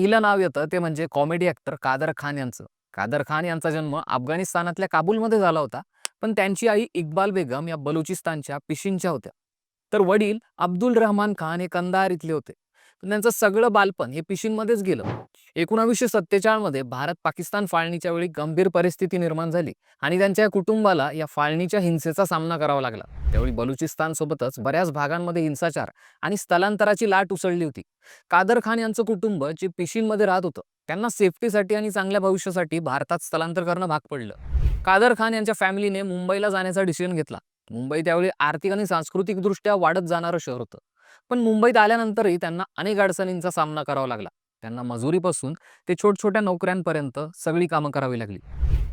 पहिलं नाव येतं ते म्हणजे कॉमेडी ॲक्टर कादर खान यांचं. कादर खान यांचा जन्म अफगाणिस्तानातल्या काबूलमध्ये झाला होता पण त्यांची आई इक्बाल बेगम या बलुचिस्तानच्या पिशींच्या होत्या. तर वडील अब्दुल रहमान खान हे कंदार इथले होते. त्यांचं सगळं बालपण हे पिशींमध्येच गेलं. एकोणावीसशे सत्तेचाळमध्ये भारत पाकिस्तान फाळणीच्या वेळी गंभीर परिस्थिती निर्माण झाली आणि त्यांच्या कुटुंबाला या फाळणीच्या हिंसेचा सामना करावा लागला. त्यावेळी बलुचिस्तान सोबतच बऱ्याच भागांमध्ये हिंसाचार आणि स्थलांतराची लाट उसळली होती. कादर खान यांचं कुटुंब जे पिशींमध्ये राहत होतं त्यांना सेफ्टीसाठी आणि चांगल्या भविष्यासाठी भारतात स्थलांतर करणं भाग पडलं. कादर खान यांच्या फॅमिलीने मुंबईला जाण्याचा डिसिजन घेतला. मुंबई त्यावेळी आर्थिक आणि सांस्कृतिकदृष्ट्या वाढत जाणारं शहर होतं. पण मुंबईत आल्यानंतरही त्यांना अनेक अडचणींचा सामना करावा लागला. त्यांना मजुरीपासून ते छोट्या नोकऱ्यांपर्यंत सगळी कामं करावी लागली.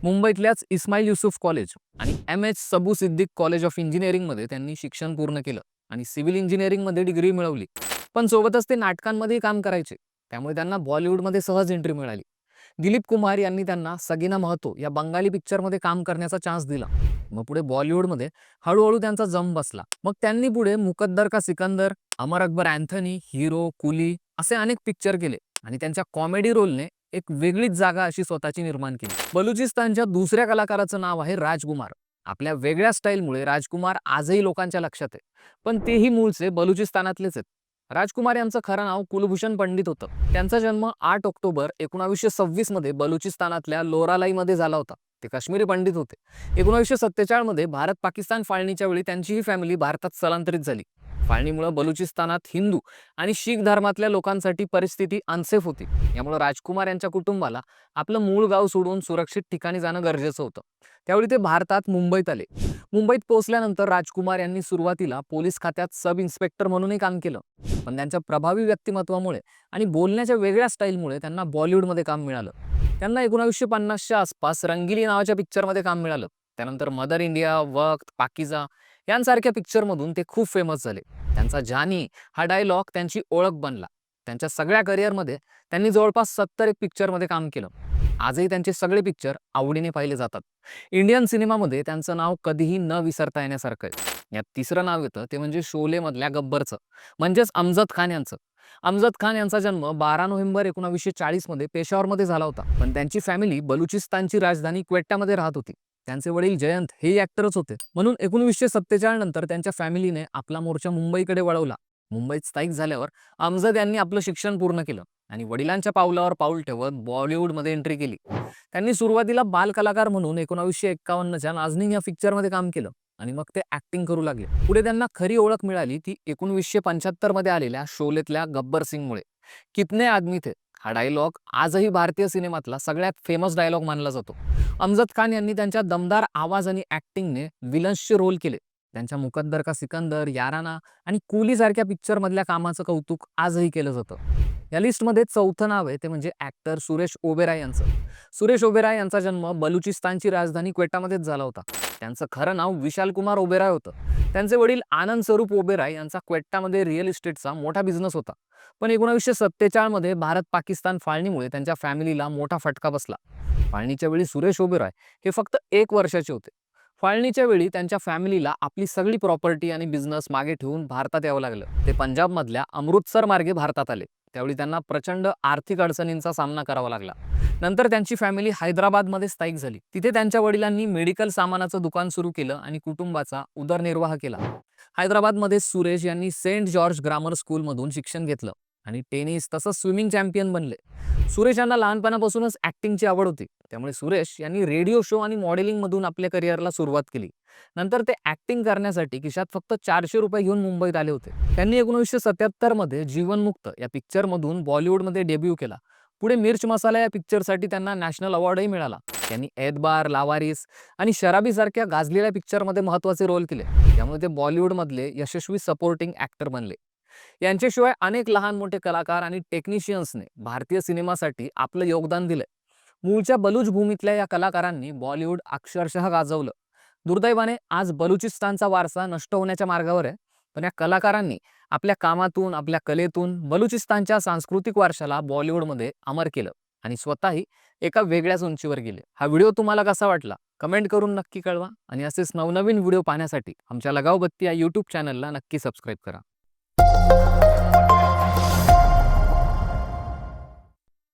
मुंबईतल्याच इस्माईल युसुफ कॉलेज आणि M H Saboo Siddik college of इंजिनिअरिंगमध्ये त्यांनी शिक्षण पूर्ण केलं आणि सिव्हिल इंजिनिअरिंगमध्ये डिग्री मिळवली. पण सोबतच ते नाटकांमध्येही काम करायचे. त्यामुळे त्यांना बॉलिवूडमध्ये सहज एंट्री मिळाली. दिलीप कुमार यांनी त्यांना सगीना महतो या बंगाली पिक्चरमध्ये काम करण्याचा चान्स दिला. मग पुढे बॉलिवूडमध्ये हळूहळू त्यांचा जम बसला. मग त्यांनी पुढे मुकद्दर का सिकंदर अमर अकबर अँथनी हिरो कुली असे अनेक पिक्चर केले आणि त्यांच्या कॉमेडी रोलने एक वेगळीच जागा अशी स्वतःची निर्माण केली. बलुचिस्तानच्या दुसऱ्या कलाकाराचं नाव आहे राजकुमार. आपल्या वेगळ्या स्टाईलमुळे राजकुमार आजही लोकांच्या लक्षात आहे. पण तेही मूळचे बलुचिस्तानातलेच आहेत. राजकुमार यांचं खरं नाव कुलभूषण पंडित होतं. त्यांचा जन्म आठ ऑक्टोबर एकोणावीसशे सव्वीसमध्ये बलुचिस्तानातल्या लोरालाईमध्ये झाला होता. ते काश्मीरी पंडित होते. एकोणावीसशे सत्तेचाळमध्ये भारत पाकिस्तान फाळणीच्या वेळी त्यांची ही फॅमिली भारतात स्थलांतरित झाली. फाळणीमुळे बलुचिस्तानात हिंदू आणि शीख धर्मातल्या लोकांसाठी परिस्थिती अनसेफ होती. यामुळे राजकुमार यांच्या कुटुंबाला आपलं मूळ गाव सोडून सुरक्षित ठिकाणी जाणं गरजेचं होतं. त्यावेळी ते भारतात मुंबईत आले. मुंबईत पोहोचल्यानंतर राजकुमार यांनी सुरुवातीला पोलीस खात्यात सब इन्स्पेक्टर म्हणूनही काम केलं. पण त्यांच्या प्रभावी व्यक्तिमत्वामुळे आणि बोलण्याच्या वेगळ्या स्टाईलमुळे त्यांना बॉलिवूडमध्ये काम मिळालं. त्यांना एकोणावीसशे पन्नासच्या आसपास रंगिली नावाच्या पिक्चरमध्ये काम मिळालं. त्यानंतर मदर इंडिया वक्त पाकिजा यांसारख्या पिक्चरमधून ते खूप फेमस झाले. त्यांचा जानी हा डायलॉग त्यांची ओळख बनला. त्यांच्या सगळ्या करिअरमध्ये त्यांनी जवळपास सत्तर एक पिक्चरमध्ये काम केलं. आजही त्यांचे सगळे पिक्चर आवडीने पाहिले जातात. इंडियन सिनेमामध्ये त्यांचं नाव कधीही न विसरता येण्यासारखं आहे. यात तिसरं नाव येतं ते म्हणजे शोलेमधल्या गब्बरचं म्हणजेच अमजद खान यांचं. अमजद खान यांचा जन्म बारा नोव्हेंबर एकोणावीसशे चाळीसमध्ये पेशावरमध्ये झाला होता. पण त्यांची फॅमिली बलुचिस्तानची राजधानी क्वेट्टामध्ये राहत होती. त्यांचे वडील जयंत हे ऍक्टरच होते. म्हणून एकोणवीसशे सत्तेचाळीस नंतर त्यांच्या फॅमिलीने आपला मोर्चा मुंबईकडे वळवला. मुंबईत स्थायिक झाल्यावर अमजद यांनी आपलं शिक्षण पूर्ण केलं आणि वडिलांच्या पावलावर पाऊल ठेवत बॉलिवूडमध्ये एंट्री केली. त्यांनी सुरुवातीला बाल कलाकार म्हणून एकोणावीसशे एक्कावन्नच्या नाजनिंग या पिक्चरमध्ये काम केलं आणि मग ते ऍक्टिंग करू लागले. पुढे त्यांना खरी ओळख मिळाली ती एकोणवीसशे पंच्याहत्तरमध्ये आलेल्या शोलेतल्या गब्बर सिंगमुळे. कितने आदमी थे? हा डायलॉग आजही भारतीय सिनेमातला सगळ्यात फेमस डायलॉग मानला जातो. अमजद खान यांनी त्यांच्या दमदार आवाज आणि ऍक्टिंगने विलन्सचे रोल केले. त्यांच्या मुकद्दर का सिकंदर याराना आणि कुली सारख्या कामाचं कौतुक आजही केलं जातं. या लिस्टमध्ये चौथं नाव आहे ते म्हणजे ऍक्टर सुरेश ओबेराय यांचं. सुरेश ओबेराय यांचा जन्म बलुचिस्तानची राजधानी क्वेटामध्येच झाला होता. त्यांचं खरं नाव विशाल कुमार ओबेराय होतं. त्यांचे वडील आनंद स्वरूप ओबेराय यांचा क्वेट्टामध्ये रिअल इस्टेटचा मोठा बिझनेस होता. पण एकोणीसशे सत्तेचाळमध्ये भारत पाकिस्तान फाळणीमुळे त्यांच्या फॅमिलीला मोठा फटका बसला. फाळणीच्या वेळी सुरेश ओबेराय हे फक्त एक वर्षाचे होते. फाळणीच्या वेळी त्यांच्या फॅमिलीला आपली सगळी प्रॉपर्टी आणि बिझनेस मागे ठेवून भारतात यावं लागलं. ते पंजाबमधल्या अमृतसर मार्गे भारतात आले. त्यावेळी त्यांना प्रचंड आर्थिक अडचणींचा सामना करावा लागला. नंतर त्यांची फॅमिली हैदराबादमध्ये स्थायिक झाली. तिथे त्यांच्या वडिलांनी मेडिकल सामानाचं दुकान सुरू केलं आणि कुटुंबाचा उदरनिर्वाह केला. हैदराबादमध्ये सुरेश यांनी सेंट जॉर्ज ग्रामर स्कूलमधून शिक्षण घेतलं. आणि टेनिस तसंच स्विमिंग चॅम्पियन बनले. सुरेश यांना लहानपणापासूनच ॲक्टिंगची आवड होती. त्यामुळे सुरेश यांनी रेडिओ शो आणि मॉडेलिंगमधून आपल्या करिअरला सुरुवात केली. नंतर ते ॲक्टिंग करण्यासाठी खिशात फक्त चारशे रुपये घेऊन मुंबईत आले होते. त्यांनी एकोणीसशे सत्याहत्तरमध्ये जीवनमुक्त या पिक्चरमधून बॉलिवूडमध्ये डेब्यू केला. पुढे मिर्च मसाला या पिक्चरसाठी त्यांना नॅशनल अवॉर्डही मिळाला. त्यांनी ऐतबार लावारिस आणि शराबी सारख्या गाजलेल्या पिक्चरमध्ये महत्त्वाचे रोल केले. त्यामुळे ते बॉलिवूडमधले यशस्वी सपोर्टिंग ॲक्टर बनले. यांच्याशिवाय अनेक लहान मोठे कलाकार आणि टेक्निशियन्सने भारतीय सिनेमासाठी आपलं योगदान दिलंय. मूळच्या बलूच भूमीतल्या या कलाकारांनी बॉलिवूड अक्षरशः गाजवलं. दुर्दैवाने आज बलुचिस्तानचा वारसा नष्ट होण्याच्या मार्गावर आहे. पण या कलाकारांनी आपल्या कामातून आपल्या कलेतून बलुचिस्तानच्या सांस्कृतिक वारशाला बॉलिवूडमध्ये अमर केलं आणि स्वतःही एका वेगळ्याच उंचीवर गेले. हा व्हिडिओ तुम्हाला कसा वाटला? कमेंट करून नक्की कळवा आणि असेच नवनवीन व्हिडिओ पाहण्यासाठी आमच्या लगावबत्ती या यूट्यूब चॅनलला नक्की सबस्क्राईब करा.